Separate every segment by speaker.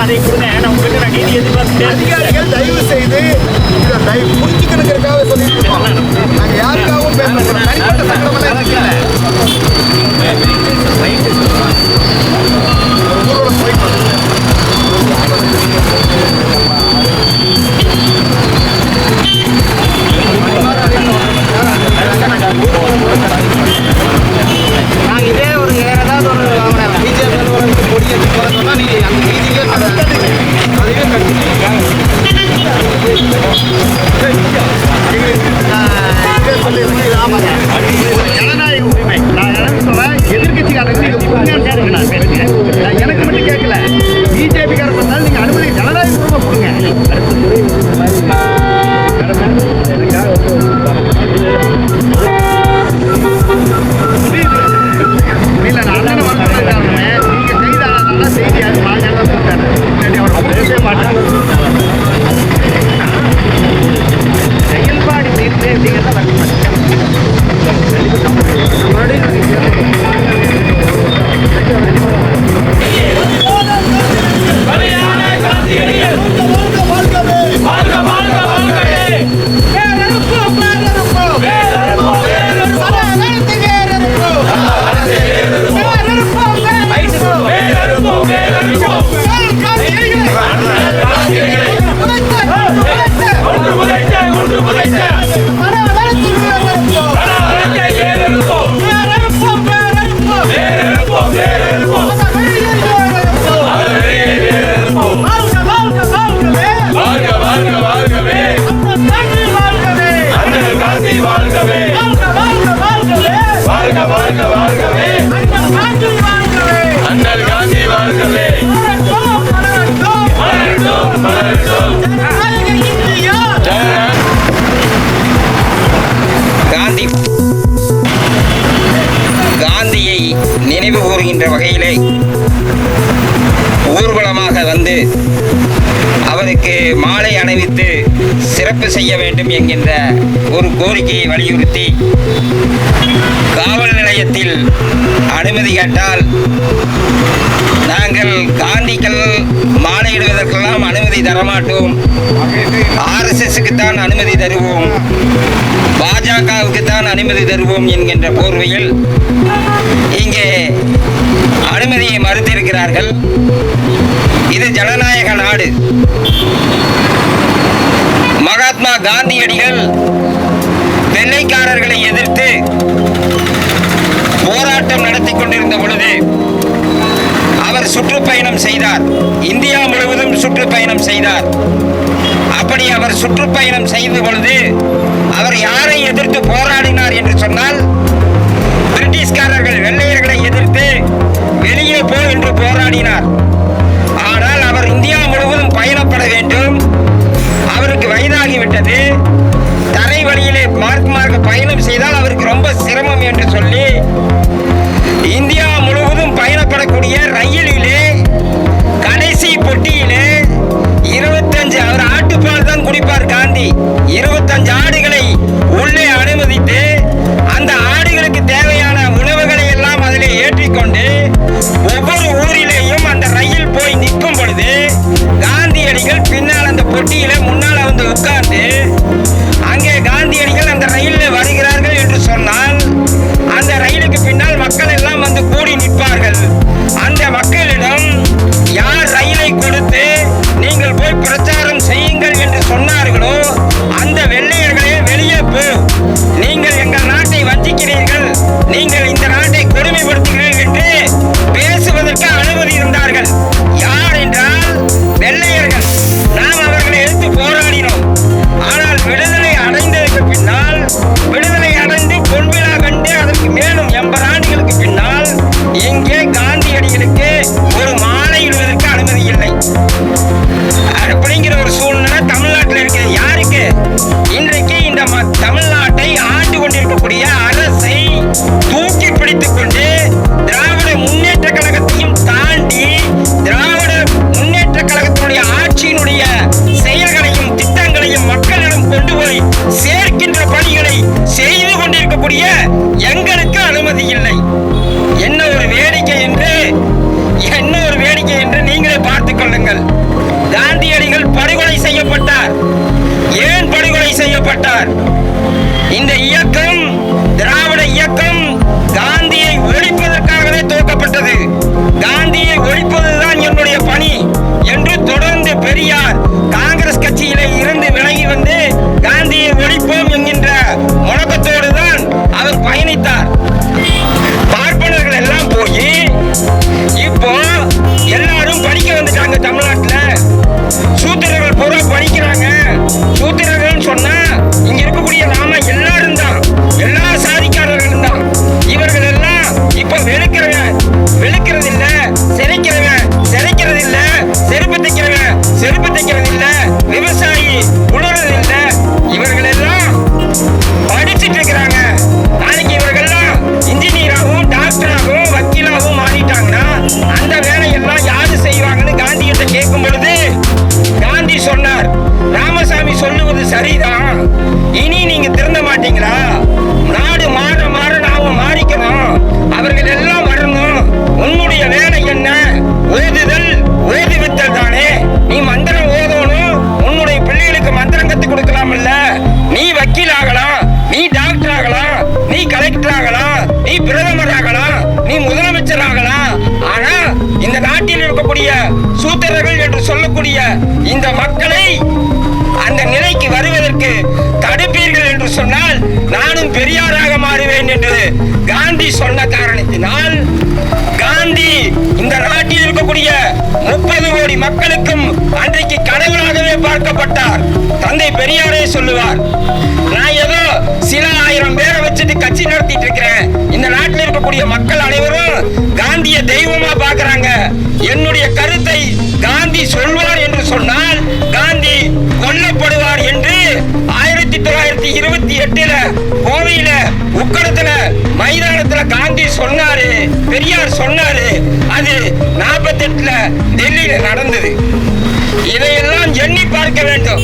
Speaker 1: அதை கொடுங்க நான் உங்ககிட்ட நான் நீதி எதிர்பார்த்து
Speaker 2: அதிகாரிகள் தயவு செய்து இதை தயவு சொல்லிட்டு இருக்கோம் நாங்கள் யாருக்காகவும் பேசணும் தனிப்பட்ட சட்டமெல்லாம் இல்லை
Speaker 3: கோரிக்கையை வலியுறுத்தி காவல் நிலையத்தில் அனுமதி கேட்டால் நாங்கள் காந்திகள் மாலையிடுவதற்கெல்லாம் அனுமதி தரமாட்டோம். ஆர்எஸ்எஸ்க்கு தான் அனுமதி தருவோம். பாஜகவுக்கு தான் அனுமதி தருவோம் என்கின்ற போர்வையில் இங்கே அனுமதியை மறுத்திருக்கிறார்கள். இது ஜனநாயக நாடு. மகாத்மா காந்தியடிகள் வெள்ளைக்காரர்களை எதிர்த்து போராட்டம் நடத்தி கொண்டிருந்த பொழுது அவர் சுற்றுப்பயணம் செய்தார். இந்தியா முழுவதும் சுற்றுப்பயணம் செய்தார். அப்படி அவர் சுற்றுப்பயணம் செய்த பொழுது அவர் யாரை எதிர்த்து போராடினார் என்று சொன்னால் பிரிட்டிஷ்காரர்கள் வெள்ளையர்களை எதிர்த்து வெளியே போ என்று போராடினார். ஆனால் அவர் இந்தியா முழுவதும் பயணப்பட வேண்டும். அவருக்கு வயதாகிவிட்டது. தரை வழியிலே மார்க் மார்க் பயணம் செய்தால் அவருக்கு ரொம்ப சிரமம் என்று சொல்லி இந்தியா முழுவதும் பயணப்படக்கூடிய ரயிலிலே கடைசி பொட்டியிலே இருபத்தஞ்சு அவர் ஆட்டுப்பால் தான் குடிப்பார் காந்தி. இருபத்தஞ்சு ஆடுகளை உள்ளே அனுமதித்து அந்த ஆடுகளுக்கு தேவையான உணவுகளை எல்லாம் அதிலே ஏற்றிக்கொண்டு ஒவ்வொரு ஊரிலேயும் அந்த ரயில் போய் நிற்கும் பொழுது காந்தியடிகள் பின்னால் அந்த பொட்டியில முன்னால வந்து உட்கார்ந்து கூடி மக்களிடம் சேர்க்கின்ற பணிகளை செய்து கொண்டிருக்கக்கூடிய எங்களுக்கு அனுமதி இல்லை. என்ன ஒரு வேடிக்கை என்று என்ன ஒரு வேடிக்கை என்று நீங்களே பார்த்துக் கொள்ளுங்கள். காந்தியடிகள் படுகொலை செய்யப்பட்டார். ஏன் படுகொலை செய்யப்பட்டார்? இந்த இயக்கம் திராவிட இயக்கம் காந்தியை ஒழிப்பதற்காகவே துவக்கப்பட்டது. காந்தியை ஒழிப்பதுதான் என்னுடைய பணி என்று தொடர்ந்து பெரியார் காந்தியை வக்கீல் ஆகலாம் நீ டாக்டர் ஆகலாம் நீ கலெக்டர் ஆகலாம் நீ பிரதமர் ஆகலாம் நீ முதலமைச்சர் ஆகலாம் ஆனா இந்த நாட்டில் இருக்கக்கூடிய சூத்திரர்கள் என்று சொல்லக்கூடிய இந்த மக்களை அந்த நிலைக்கு வருவதற்கு தடுப்பீர்கள் என்று சொன்னால் நானும் பெரியாராக மாறுவேன் என்று காந்தி சொன்ன காரணத்தினால் காந்தி இந்த நாட்டில் இருக்கக்கூடிய முப்பது கோடி மக்களுக்கும் அன்றைக்கு கடவுளாகவே பார்க்கப்பட்டார். தந்தை பெரியாரே சொல்லுவார் நான் ஏதோ சில ஆயிரம் பேரை வச்சுட்டு கட்சி நடத்திட்டு இருக்கிறேன். இந்த நாட்டில் இருக்கக்கூடிய மக்கள் அனைவரும் காந்திய தெய்வமா பாக்குறாங்க என்னுடைய கருத்தை காந்தி சொல்வார் என்று சொன்னால் காந்தி கொல்லப்படுவார் என்று ஆயிரத்தி தொள்ளாயிரத்தி இருபத்தி எட்டுல கோவையில உக்கடத்துல மைதானத்துல சொன்னாரு பெரியார் சொன்னாரு அது நாற்பத்தி எட்டுல டெல்லியில நடந்தது. இதையெல்லாம் எண்ணி பார்க்க வேண்டும்.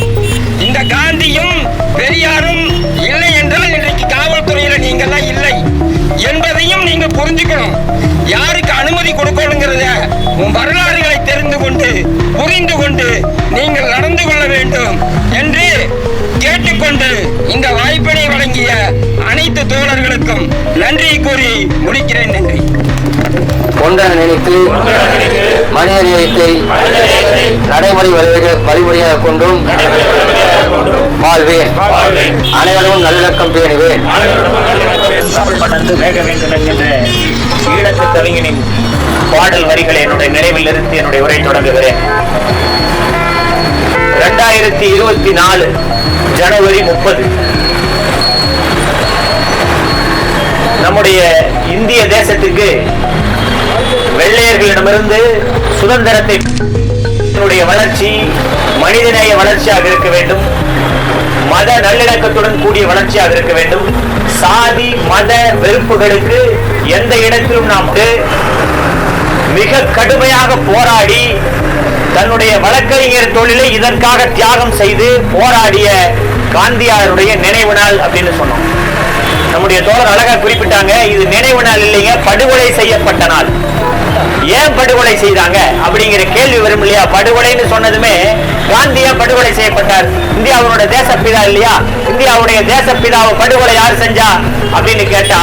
Speaker 3: இந்த காந்தியும் பெரியாரும் இல்லை என்றால் இன்றைக்கு காவல்துறையில நீங்கெல்லாம் இல்லை என்பதையும் நீங்க புரிஞ்சுக்கணும். யாருக்கு அனுமதி கொடுக்கணுங்கிறத உன் வரலாறுகளை தெரிந்து கொண்டு புரிந்து கொண்டு நீங்கள் நடந்து கொள்ள வேண்டும் என்று கேட்டுக்கொண்டு இந்த வாய்ப்பினை வழங்கிய அனைத்து தோழர்களுக்கும் நன்றி கூறி முடிக்கிறேன் நன்றி.
Speaker 4: நினைத்து மனித நேயத்தை நடைமுறை வழிமுறையாக கொண்டும் வாழ்வேன். அனைவரும் நல்லிணக்கம் பேணுவேன்.
Speaker 1: படர்ந்து வேக வேண்டும் என்கின்ற ஈழத்து கவிஞனின் பாடல் வரிகளை என்னுடைய நினைவில் இருந்து என்னுடைய உரை தொடங்குகிறேன். ரெண்டாயிரத்தி இருபத்தி நாலு ஜனவரி முப்பது. நம்முடைய இந்திய தேசத்துக்கு வெள்ளையர்களிடமிருந்து சுதந்திரத்தை வளர்ச்சி மனிதநேய வளர்ச்சியாக இருக்க வேண்டும். மத நல்லிணக்கத்துடன் கூடிய வளர்ச்சியாக இருக்க வேண்டும். சாதி மத வெறுப்புகளுக்கு எந்த இடத்திலும் நாம் மிக கடுமையாக போராடி தன்னுடைய வழக்கறிஞர் தொழிலை இதற்காக தியாகம் செய்து போராடிய காந்தியாருடைய நினைவு நாள் அப்படின்னு சொன்னோம். நம்முடைய தோழர் அழகா குறிப்பிட்டாங்க இது நினைவு நாள் இல்லைங்க படுகொலை செய்யப்பட்ட நாள். ஏன் படுகொலை செய்தாங்க? அப்படிங்கிற கேள்வி வரும் இல்லையா? படுகொலைன்னு சொன்னதுமே காந்தியா படுகொலை செய்யப்பட்டார்? இந்தியாவுடைய தேசப்பிதா இல்லையா? இந்தியாவுடைய தேசப்பிதாவை படுகொலை யார் செஞ்சா? அப்படின்னு கேட்டா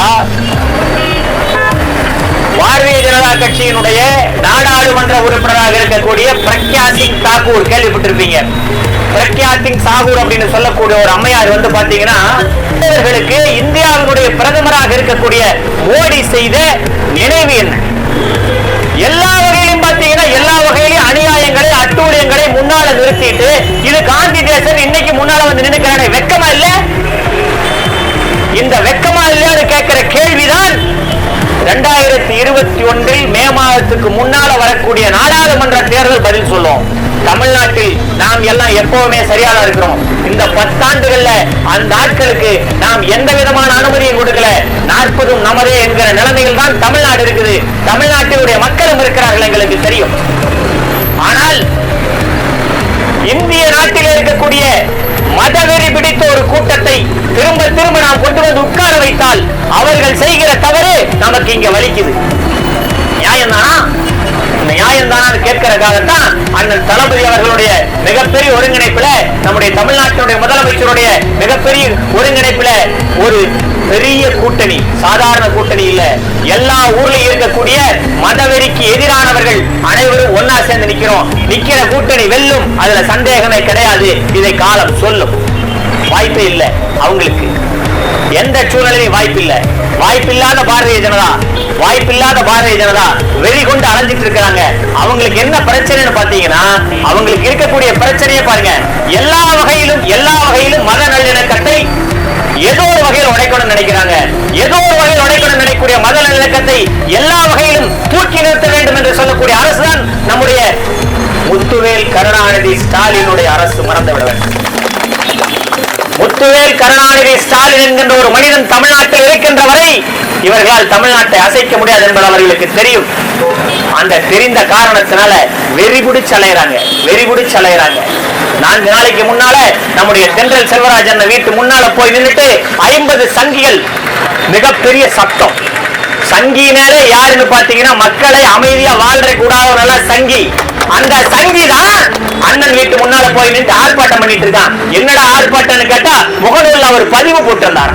Speaker 1: பாரதிய ஜனதா கட்சியினுடைய நாடாளுமன்ற உறுப்பினராக இருக்கக்கூடிய பிரக்யா சிங் தாக்கூர் கேள்விப்பட்டிருப்பீங்க. பிரக்யா சிங் தாகூர் அப்படின்னு சொல்லக்கூடிய ஒரு அம்மையார் வந்து பாத்தீங்கன்னா இவர்களுக்கு இந்தியாவினுடைய பிரதமராக இருக்கக்கூடிய மோடி செய்த நினைவு என்ன? எல்லா வகையிலும் பாத்தீங்கன்னா எல்லா வகையிலும் அநியாயங்களை அட்டூழியங்களை முன்னால நிறுத்திட்டு இது காந்தி தேசம் இன்னைக்கு முன்னால வந்து நினைக்கிறானே வெக்கமா இல்ல? இந்த வெக்கமா இல்லையான்னு கேட்கிற கேள்விதான் ரெண்டாயிரத்தி இருபத்தி ஒன்றில் மே மாதத்துக்கு முன்னால வரக்கூடிய நாடாளுமன்ற தேர்தல் பதில் சொல்லும் தமிழ்நாட்டில் நாம் எல்லாம் எப்பவுமே சரியாக இருக்கிறோம். இந்த பத்தாண்டுகள்ல அந்த ஆட்களுக்கு நாம் எந்த விதமான அனுமதியும் கொடுக்கல. நாற்பதும் நமதே என்கிற நிலைமையில் தான் தமிழ்நாடு இருக்குது. தமிழ்நாட்டினுடைய மக்களும் இருக்கிறார்கள் எங்களுக்கு தெரியும். ஆனால் இந்திய நாட்டில் இருக்கக்கூடிய மதவெறி பிடித்த ஒரு கூட்டத்தை திரும்ப திரும்ப நாம் கொண்டு வந்து உட்கார வைத்தால் அவர்கள் செய்கிற தவறு நமக்கு இங்க வலிக்குது. நியாயம் தானா நியாயம் தானு கேட்கறதுக்காகத்தான் அண்ணன் தளபதி அவர்களுடைய மிகப்பெரிய ஒருங்கிணைப்புல நம்முடைய தமிழ்நாட்டினுடைய முதலமைச்சருடைய மிகப்பெரிய ஒருங்கிணைப்புல ஒரு பெரிய கூட்டணி சாதாரண கூட்டணி இல்ல. எல்லா ஊர்லயும் இருக்கக்கூடிய மதவெறிக்கு எதிரானவர்கள் அனைவரும் ஒன்னா சேர்ந்து நிக்கிறோம். நிக்கிற கூட்டணி வெல்லும் அதுல சந்தேகமே கிடையாது. இதை காலம் சொல்லும். வாய்ப்பே இல்லை. அவங்களுக்கு எந்த சூழ்நிலையும் வாய்ப்பில்லை. வாய்ப்பில்லாத பாரதிய ஜனதா வாய்ப்பில்லாத பாரதிய ஜனதா வெறி கொண்டு அலைஞ்சிட்டு இருக்கிறாங்க. அவங்களுக்கு என்ன பிரச்சனைன்னு பாத்தீங்கன்னா அவங்களுக்கு இருக்கக்கூடிய பிரச்சனையை பாருங்க. எல்லா வகையிலும் எல்லா வகையிலும் மத நல்லிணக்கத்தை ஏதோ ஒரு வகையில் உடைக்கணும்னு நினைக்கிறாங்க. ஏதோ ஒரு வகையில் உடைக்கணும் நினைக்கக்கூடிய மத நல்லிணக்கத்தை எல்லா வகையிலும் தூக்கி நிறுத்த வேண்டும் என்று சொல்லக்கூடிய அரசுதான் நம்முடைய முத்துவேல் கருணாநிதி ஸ்டாலினுடைய அரசு. மறந்து விட வேண்டும். முத்துவேல் கருணாநிதி ஸ்டாலின் என்கின்ற ஒரு மனிதன் தமிழ்நாட்டில் இருக்கின்ற வரை இவர்களால் தமிழ்நாட்டை அசைக்க முடியாது என்பது அவர்களுக்கு தெரியும். அந்த தெரிந்த காரணத்தினால வெறி அலையிறாங்க. அலையறாங்க அலையிறாங்க. நான்கு நாளைக்கு முன்னால நம்முடைய தென்றல் செல்வராஜன் வீட்டு முன்னால போய் நின்றுட்டு ஐம்பது சங்கிகள் மிகப்பெரிய சத்தம். சங்கினாலே யாருன்னு பாத்தீங்கன்னா மக்களை அமைதியா வாழ்ற கூடாதவங்க சங்கி. அந்த சங்கி தான் அண்ணன் வீட்டு முன்னால போய் நின்று ஆர்ப்பாட்டம் பண்ணிட்டு இருக்கான். என்னடா ஆர்ப்பாட்டம்னு கேட்டா முகநூல்ல அவர் பதிவு போட்டிருந்தார்.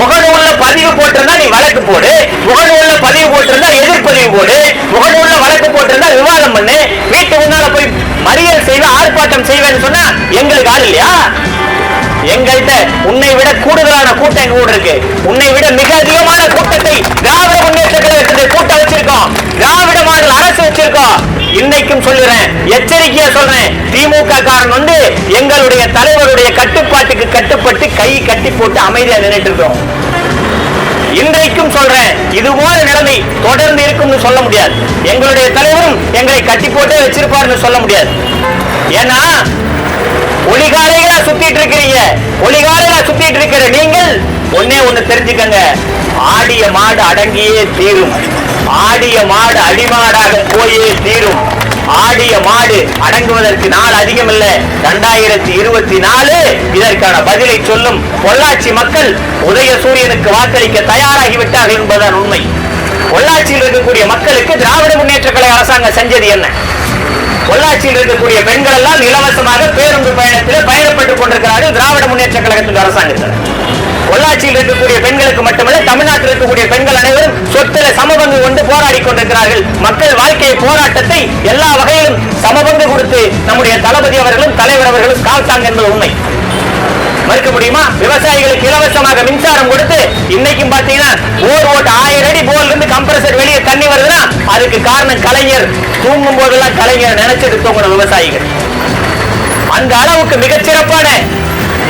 Speaker 1: முகநூல்ல பதிவு போட்டிருந்தா நீ வழக்கு போடு. முகநூல்ல பதிவு போட்டிருந்தா எதிர்ப்பதிவு போடு. முகநூல்ல வழக்கு போட்டிருந்தா விவாதம் பண்ணு. வீட்டு முன்னால போய் மறியல் செய்வ ஆர்ப்பாட்டம் செய்வேன்னு சொன்னா எங்களுக்கு ஆள் இல்லையா? எங்கள்கிட்ட உன்னை விட கூடுதலான கூட்டம் எங்க கூட இருக்கு. உன்னை விட மிக அதிகமான கூட்டத்தை திராவிட முன்னேற்ற கழகத்துடைய கூட்டம் வச்சிருக்கோம். திராவிட இன்னைக்கும் சொல்லுறேன். எச்சரிக்கையா சொல்றேன். திமுக காரன் வந்து எங்களுடைய தலைவருடைய கட்டுப்பாட்டுக்கு கட்டுப்பட்டு கை கட்டி போட்டு அமைதியா நின்றுட்டு இருக்கோம். இன்றைக்கும் சொல்றேன். இது போல நிலைமை தொடர்ந்து இருக்கும்னு சொல்ல முடியாது. எங்களுடைய தலைவரும் எங்களை கட்டி போட்டே வச்சிருப்பாருன்னு சொல்ல முடியாது. ஏன்னா ஒளிகாலைகளா சுத்திட்டு இருக்கிறீங்க. ஒளிகாலைகளா சுத்திட்டு இருக்கிற நீங்கள் ஒன்னே ஒண்ணு தெரிஞ்சுக்கங்க. ஆடிய மாடு அடங்கியே தீரும். ஆடிய மாடு அடிமாடாக போயே தீரும். ஆடிய மாடு அடங்குவதற்கு நாள் அதிகம் இல்ல இரண்டாயிரத்தி இருபத்தி நாலு இதற்கான பதிலை சொல்லும் பொள்ளாச்சி மக்கள் உதய சூரியனுக்கு வாக்களிக்க தயாராகிவிட்டார்கள் என்பதுதான் உண்மை. பொள்ளாச்சியில் இருக்கக்கூடிய மக்களுக்கு திராவிட முன்னேற்ற கழக அரசாங்கம் செஞ்சது என்ன? பொள்ளாச்சியில் இருக்கக்கூடிய பெண்கள் எல்லாம் இலவசமாக பேருந்து பயணத்தில் பயணப்பட்டுக் கொண்டிருக்கிறார்கள் திராவிட முன்னேற்ற கழகத்தின் அரசாங்கத்தில். பொள்ளாச்சியில் இருக்கக்கூடிய பெண்களுக்கு மட்டுமல்ல தமிழ்நாட்டில் இருக்கக்கூடிய பெண்கள் அனைவரும் சொத்துல சமபங்கு கொண்டு போராடி கொண்டிருக்கிறார்கள். மக்கள் வாழ்க்கை போராட்டத்தை எல்லா வகையிலும் சமபங்கு கொடுத்து நம்முடைய தளபதி அவர்களும் தலைவர் அவர்களும் காத்தாங்க என்பது உண்மை. மறுக்க முடியுமா? விவசாயிகளுக்கு இலவசமாக மின்சாரம் கொடுத்து இன்னைக்கும் பாத்தீங்கன்னா போர் ஓட்டு ஆயிரம் அடி போர்ல இருந்து கம்ப்ரசர் வெளியே தண்ணி வருதுன்னா அதுக்கு காரணம் கலைஞர். தூங்கும் போதெல்லாம் கலைஞர் நினைச்சிட்டு தூங்கணும் விவசாயிகள். அந்த அளவுக்கு மிகச்சிறப்பான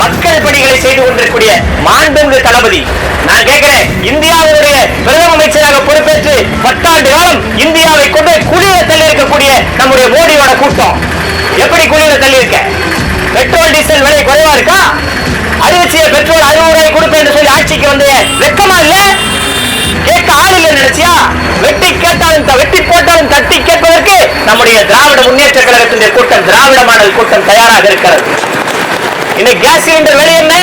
Speaker 1: மக்கள் பணிகளை செய்து கொண்டிருக்கூடிய மாண்புமிகு தளபதி. நான் கேட்கிறேன் இந்தியாவுடைய பிரதம அமைச்சராக பொறுப்பேற்று பத்தாண்டு காலம் இந்தியாவை கொண்டு குளிர தள்ளி இருக்கக்கூடிய நம்முடைய மோடியோட கூட்டம். எப்படி குளிர தள்ளி இருக்க பெட்ரோல் டீசல் விலை குறைவா இருக்கா? அறிவிச்சிய பெட்ரோல் அறுபது ரூபாய் கொடுப்பேன் என்று சொல்லி ஆட்சிக்கு வந்து வெக்கமா இல்ல? கேட்க ஆள் இல்லை நினைச்சியா? வெட்டி கேட்டாலும் த- வெட்டி போட்டாலும் தட்டி கேட்பதற்கு நம்முடைய திராவிட முன்னேற்ற கழகத்தினுடைய கூட்டம் திராவிட மாடல் கூட்டம் தயாராக இருக்கிறது. இன்னைக்கு கேஸ் சிலிண்டர் விலை என்ன?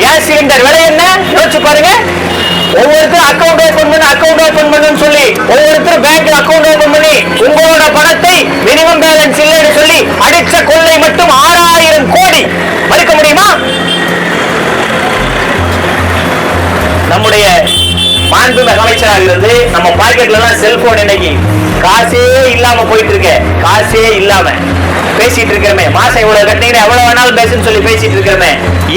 Speaker 1: கேஸ் சிலிண்டர் விலை என்ன? யோசிச்சு பாருங்க. ஒவ்வொருத்தரும் அக்கவுண்ட் ஓபன் பண்ணு அக்கவுண்ட் ஓபன் பண்ணுன்னு சொல்லி ஒவ்வொருத்தரும் பேங்க் அக்கவுண்ட் ஓபன் பண்ணி உங்களோட பணத்தை மினிமம் பேலன்ஸ் இல்லைன்னு சொல்லி அடிச்ச கொள்ளை மட்டும் ஆறாயிரம் கோடி. மறுக்க முடியுமா? நம்முடைய மாண்புமிகு அமைச்சராக இருந்து நம்ம பாக்கெட்ல தான் செல்போன் இன்னைக்கு இல்லாம போயிட்டு இருக்கேன் காசே இல்லாம. பேசிட்டு இருக்கிறமே. மாசம் இவ்வளவு கட்டினீங்கன்னா எவ்வளவு வேணாலும் பேசுன்னு சொல்லி பேசிட்டு இருக்கிறமே.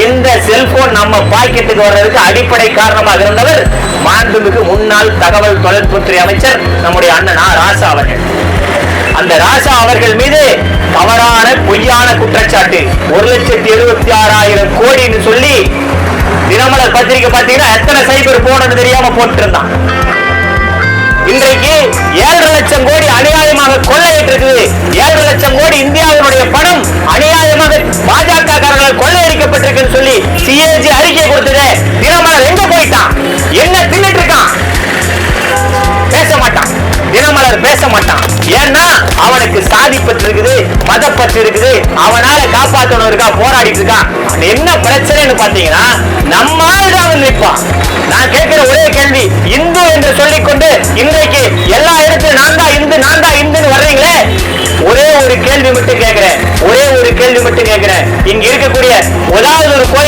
Speaker 1: இந்த செல்போன் நம்ம பாக்கெட்டுக்கு வர்றதுக்கு அடிப்படை காரணமாக இருந்தவர் மாண்புமிகு முன்னாள் தகவல் தொழில்நுட்பத்துறை அமைச்சர் நம்முடைய அண்ணன் ஆ. ராசா அவர்கள். அந்த ராசா அவர்கள் மீது தவறான பொய்யான குற்றச்சாட்டு. ஒரு லட்சத்தி எழுபத்தி ஆறாயிரம் கோடின்னு சொல்லி தினமலர் பத்திரிகை பார்த்தீங்கன்னா எத்தனை சைபர் போனது தெரியாம போட்டிருந்தான். இன்றைக்கு ஏழரை லட்சம் கோடி அநியாயமாக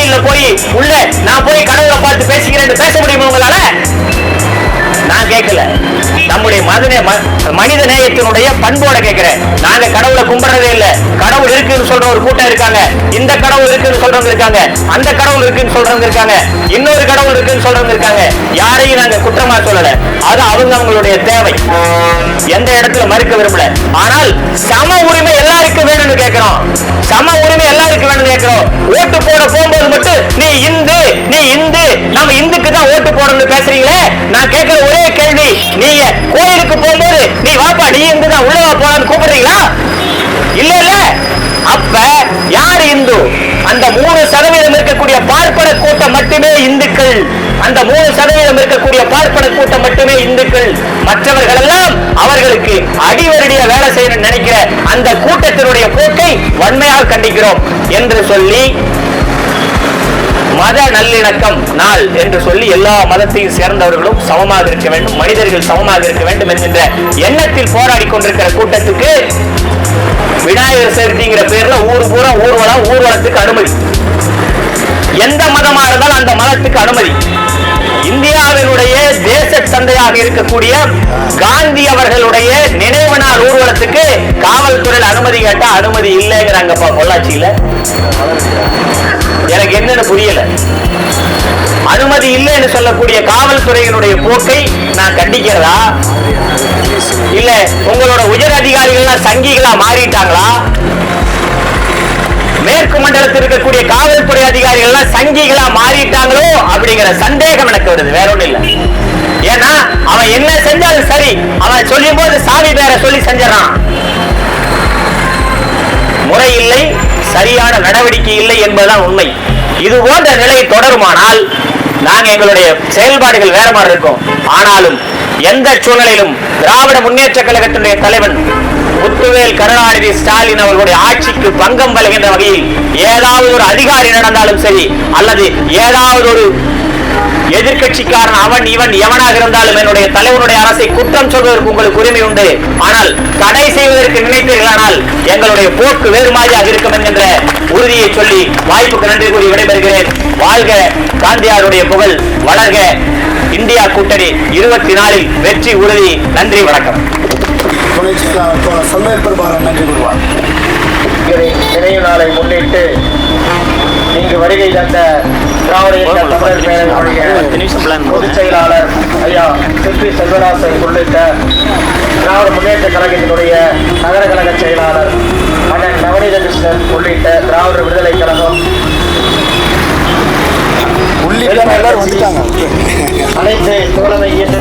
Speaker 1: கோயில்ல போய் உள்ள நான் போய் கடவுளை பார்த்து பேசிக்கிறேன் பேச முடியுமா உங்களால? நான் கேட்கல நம்முடைய மதனே மனித நேயத்தினுடைய பண்போட கேட்கிறேன். நாங்க கடவுளை கும்பிடுறதே இல்ல. கடவுள் இருக்குன்னு சொல்ற ஒரு கூட்டம் இருக்காங்க. இந்த கடவுள் இருக்குன்னு சொல்றவங்க இருக்காங்க. அந்த கடவுள் இருக்குன்னு சொல்றவங்க இருக்காங்க. இன்னொரு கடவுள் இருக்குன்னு சொல்றவங்க இருக்காங்க. யாரையும் நாங்க குற்றமா சொல்லல. அது அவங்க அவங்களுடைய தேவை. எந்த இடத்துல மறுக்க விரும்பல. ஆனால் சம உரிமை எல்லாருக்கும் வேணும்னு கேட்கிறோம். சம உரிமை எல்லாருக்கும் வேணும்னு கேட்கிறோம். ஓட்டு போட போகும்போது மட்டும் நீ இந்து நீ இந்து நம்ம இந்துக்கு தான் ஓட்டு போடணும்னு பேசுறீங்களே? நான் கேட்கிற ஒரே கேள்வி நீங்க கோயிலுக்கு போகும்போது நீ வாப்பா நீ இந்து தான் உள்ள வா போலான்னு கூப்பிடுறீங்களா? இல்ல இல்ல. அப்ப யார் இந்து? அந்த மூணு சதவீதம் இருக்கக்கூடிய பார்ப்பன கூட்டம் மட்டுமே இந்துக்கள். அந்த மூணு சதவீதம் இருக்கக்கூடிய பார்ப்பன கூட்டம் மட்டுமே இந்துக்கள். மற்றவர்கள் எல்லாம் அவர்களுக்கு அடிவருடைய வேலை செய்யணும்னு நினைக்கிற அந்த கூட்டத்தினுடைய போக்கை வன்மையாக கண்டிக்கிறோம் என்று சொல்லி மத நல்லிணக்கம் நாள் என்று சொல்லி எல்லா மதத்தையும் சேர்ந்தவர்களும் சமமாக இருக்க வேண்டும் மனிதர்கள் சமமாக இருக்க வேண்டும் என்கின்ற எண்ணத்தில் போராடி கொண்டிருக்கிற கூட்டத்துக்கு விநாயகர் சதுர்த்திங்கிற பேர்ல ஊர் பூரா ஊர்வலம் ஊர்வலத்துக்கு அனுமதி. எந்த மதமா இருந்தாலும் அந்த மதத்துக்கு அனுமதி. இந்தியாவினுடைய தேச சந்தையாக இருக்கக்கூடிய காந்தி அவர்களுடைய நினைவு நாள் ஊர்வலத்துக்கு காவல்துறையில் அனுமதி கேட்டா அனுமதி இல்லைங்கிறாங்கப்பா பொள்ளாச்சியில. எனக்கு என்னன்னு புரியல. அனுமதி இல்லைன்னு சொல்லக்கூடிய காவல்துறையினுடைய போக்கை நான் கண்டிக்கிறதா? இல்ல உங்களோட உயர் அதிகாரிகள் சங்கிகளா மாறிட்டாங்களா? மேற்கு மண்டலத்தில் இருக்கக்கூடிய காவல்துறை அதிகாரிகள் எல்லாம் சங்கிகளா மாறிட்டாங்களோ அப்படிங்கிற சந்தேகம் எனக்கு வருது. வேற ஒண்ணும் இல்ல. ஏன்னா அவன் என்ன செஞ்சாலும் சரி அவன் சொல்லும் போது சாமி பேர சொல்லி செஞ்சான் முறை இல்லை சரியான நடவடிக்கை இல்லை என்பதுதான் உண்மை. இது போன்ற நிலை தொடருமானால் நாங்க எங்களுடைய செயல்பாடுகள் வேற மாதிரி இருக்கும். ஆனாலும் எந்த சூழ்நிலையிலும் திராவிட முன்னேற்ற கழகத்தினுடைய தலைவன் முத்துவேல் கருணாநிதி ஸ்டாலின் அவர்களுடைய ஆட்சிக்கு பங்கம் விளைகின்ற வகையில் ஏதாவது ஒரு அதிகாரி நடந்தாலும் சரி அல்லது ஏதாவது ஒரு எதிர்கட்சிக்காரன் அவன் இவன் எவனாக இருந்தாலும் என்னுடைய தலைவனுடைய அரசை குற்றம் சொல்வதற்கு உங்களுக்கு உரிமை உண்டு. ஆனால் தடை செய்வதற்கு நினைத்தீர்களானால் எங்களுடைய போக்கு வேறு மாதிரியாக இருக்கும் என்கின்ற உறுதியை சொல்லி வாய்ப்புக்கு நன்றி கூறி விடைபெறுகிறேன். வாழ்க காந்தியாருடைய புகழ் வளர்க. இந்தியா கூட்டணி இருபத்தி நாலில் வெற்றி உறுதி. நன்றி வணக்கம்.
Speaker 5: துணை சமையல் பெருமாள் நன்றி கூறுவார்.
Speaker 1: நினைவு நாளை முன்னிட்டு இங்கு வருகை தந்த திராவிட இயக்க தமிழர் பேரவையினுடைய பொதுச் செயலாளர் ஐயா சிற்பி செல்வராசன் உள்ளிட்ட திராவிட முன்னேற்ற கழகத்தினுடைய நகர கழக செயலாளர் அண்ணன் நவநீத கிருஷ்ணன் உள்ளிட்ட திராவிட விடுதலை கழகம்.
Speaker 5: உள்ளிட்ட எல்லாரும் வந்துட்டாங்க.
Speaker 1: அனைத்து தோழமை இயக்க